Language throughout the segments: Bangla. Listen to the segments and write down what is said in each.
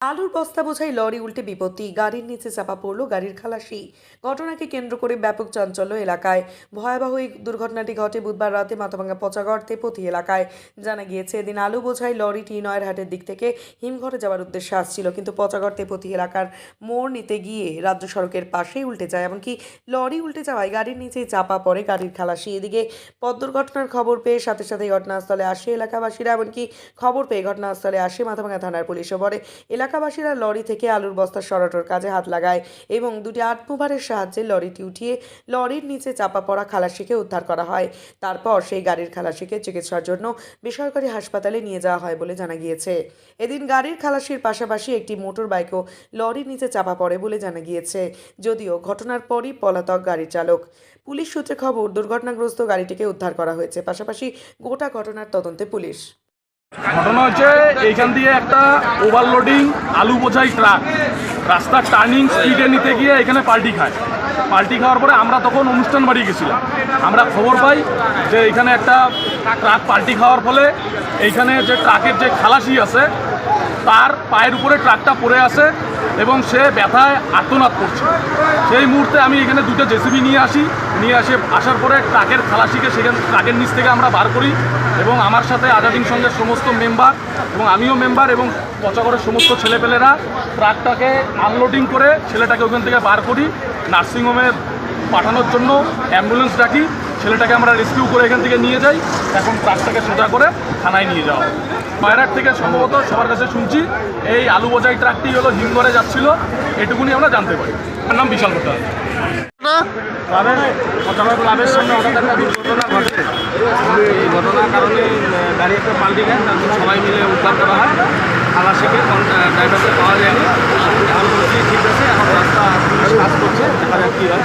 আলুর বস্তা বোঝাই লরি উল্টে বিপত্তি, গাড়ির নিচে চাপা পড়ল গাড়ির খালাসি। ঘটনাকে কেন্দ্র করে ব্যাপক চাঞ্চল্য এলাকায়। ভয়াবহ এই দুর্ঘটনাটি ঘটে বুধবার রাতে মাথাভাঙ্গা পচাগড় তেপতি এলাকায়। জানা গিয়েছে, এদিন আলু বোঝাই লরিটি নয়ারহাটের দিক থেকে হিমঘরে যাওয়ার উদ্দেশ্যে আসছিল। কিন্তু পচাগড় তেপতি এলাকার মোড় নিতে গিয়ে রাজ্য সড়কের পাশেই উল্টে যায়। এমনকি লরি উল্টে যাওয়ায় গাড়ির নিচেই চাপা পড়ে গাড়ির খালাসি। এদিকে পথ দুর্ঘটনার খবর পেয়ে সাথে সাথে ঘটনাস্থলে আসে এলাকাবাসীরা। এমনকি খবর পেয়ে ঘটনাস্থলে আসে মাথাভাঙ্গা থানার পুলিশও। পরে এলাকাবাসীরা লরি থেকে আলুর বস্তা সরাটোর কাজে হাত লাগায় এবং দুটি আত্মভারের সাহায্যে লরিটি উঠিয়ে লরির নিচে চাপা পড়া খালাসিকে উদ্ধার করা হয়। তারপর সেই গাড়ির খালাসিকে চিকিৎসার জন্য বেসরকারি হাসপাতালে নিয়ে যাওয়া হয় বলে জানা গিয়েছে। এদিন গাড়ির খালাসির পাশাপাশি একটি মোটর বাইকও লরির নিচে চাপা পড়ে বলে জানা গিয়েছে। যদিও ঘটনার পরই পলাতক গাড়ির চালক। পুলিশ সূত্রে খবর, দুর্ঘটনাগ্রস্ত গাড়িটিকে উদ্ধার করা হয়েছে। পাশাপাশি গোটা ঘটনার তদন্তে পুলিশ ঘটনা হচ্ছে, এইখান দিয়ে একটা ওভারলোডিং আলু বোঝাই ট্রাক রাস্তার টার্নিং স্পিডে নিতে গিয়ে এখানে পাল্টি খায়। পাল্টি খাওয়ার পরে আমরা তখন অনুষ্ঠান বাড়ি গেছিলাম। আমরা খবর পাই যে এখানে একটা ট্রাক পাল্টি খাওয়ার ফলে এইখানে যে ট্রাকের যে খালাসি আছে তার পায়ের উপরে ট্রাকটা পড়ে আছে এবং সে ব্যথায় আর্তনাদ করছে। সেই মুহূর্তে আমি এখানে দুটো জেসিবি নিয়ে আসি। নিয়ে আসে, আসার পরে ট্রাকের খালাসিকে সেখানে, ট্রাকের নিচ থেকে আমরা বার করি এবং আমার সাথে আজাদিন সঙ্গের সমস্ত মেম্বার এবং আমিও মেম্বার এবং পচাগড়ের সমস্ত ছেলেপেলেরা ট্রাকটাকে আনলোডিং করে ছেলেটাকে ওখান থেকে বার করি। নার্সিংহোমে পাঠানোর জন্য অ্যাম্বুলেন্স ডাকি। ছেলেটাকে আমরা রেস্কিউ করে এখান থেকে নিয়ে যাই। এখন ট্রাকটাকে সোজা করে থানায় নিয়ে যাওয়া। পায়রাট থেকে সম্ভবত সবার কাছে শুনছি, এই আলু বোঝাই ট্রাকটি হলো হিমঘরে যাচ্ছিল। এটুকুনি আমরা জানতে পারি। আমার নাম বিশাল ভট্টাচার্য। ক্লাবের পতাকা ক্লাবের সামনে হঠাৎ ঘটে। এই ঘটনার কারণে গাড়ি একটা পাল্টি খায় তারপর সবাই মিলে উদ্ধার করা হয়। খালাসিকে ড্রাইভারকে পাওয়া যায়নি। এখন পরিস্থিতি ঠিক আছে, এখন রাস্তা কাজ করছে, দেখা যাক কী হয়।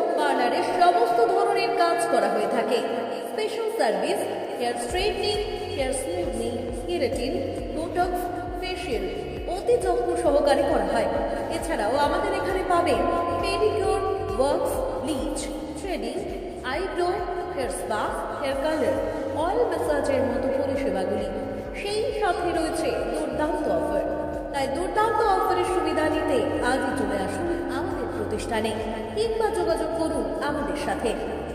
করা হয়ে থাকে। Special service hair straightening hair smoothing keratin botox facial অতি যত্ন সহকারে করা হয়। এছাড়াও আমাদের এখানে পাবেন pedicure works bleach threading eyebrow hair spa hair colour oil ম্যাসাজের মতো পরিষেবাগুলি। সেই সাথে রয়েছে দুর্দান্ত অফার তাই দুর্দান্ত অফারের সুবিধা নিতে আজই চলে আসুন আমাদের প্রতিষ্ঠানে কিংবা যোগাযোগ করুন আমাদের সাথে।